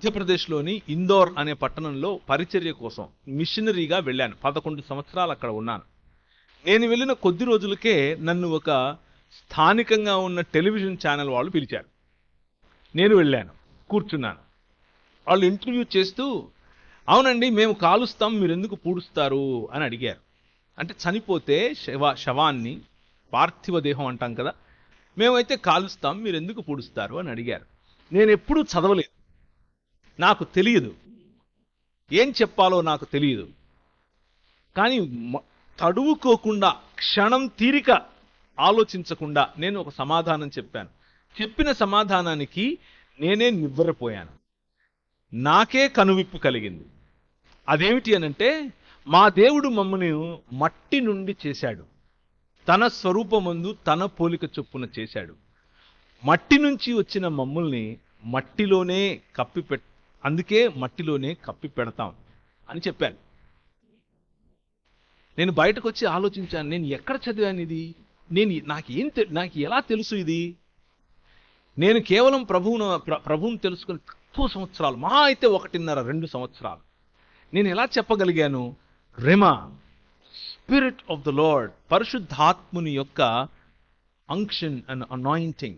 మధ్యప్రదేశ్లోని ఇందోర్ అనే పట్టణంలో పరిచర్య కోసం మిషనరీగా వెళ్ళాను. పదకొండు సంవత్సరాలు అక్కడ ఉన్నాను. నేను వెళ్ళిన కొద్ది రోజులకే నన్ను ఒక స్థానికంగా ఉన్న టెలివిజన్ ఛానల్ వాళ్ళు పిలిచారు. నేను వెళ్ళాను కూర్చున్నాను. వాళ్ళు ఇంటర్వ్యూ చేస్తూ అవునండి మేము కాలుస్తాం మీరు ఎందుకు పూడుస్తారు? అని అడిగారు. అంటే చనిపోతే శవ శవాన్ని పార్థివ దేహం అంటాం కదా మేమైతే కాలుస్తాం మీరు ఎందుకు పూడుస్తారు? అని అడిగారు. నేను ఎప్పుడూ చదవలేదు. నాకు తెలియదు. ఏం చెప్పాలో నాకు తెలియదు. కానీ మ- తడువుకోకుండా క్షణం తీరిక ఆలోచించకుండా నేను ఒక సమాధానం చెప్పాను. చెప్పిన సమాధానానికి నేనే నివ్వరపోయాను. నాకే కనువిప్పు కలిగింది. అదేమిటి అనంటే మా దేవుడు మమ్మల్ని మట్టి నుండి చేశాడు. తన స్వరూపమందు తన పోలిక చొప్పున చేశాడు. మట్టి నుంచి వచ్చిన మమ్మల్ని మట్టిలోనే కప్పి పెట్ అందుకే మట్టిలోనే కప్పి పెడతాం అని చెప్పాను. నేను బయటకు వచ్చి ఆలోచించాను నేను ఎక్కడ చదివాను ఇది? నేను నాకేం తె- నాకు ఎలా తెలుసు ఇది? నేను కేవలం ప్రభువును ప్ర- ప్రభువును తెలుసుకుని తక్కువ సంవత్సరాలు మా అయితే ఒకటిన్నర రెండు సంవత్సరాలు. నేను ఎలా చెప్పగలిగాను? Rhema spirit of the lord పరిశుద్ధాత్ముని యొక్క అంక్షన్ అండ్ అనాయింటింగ్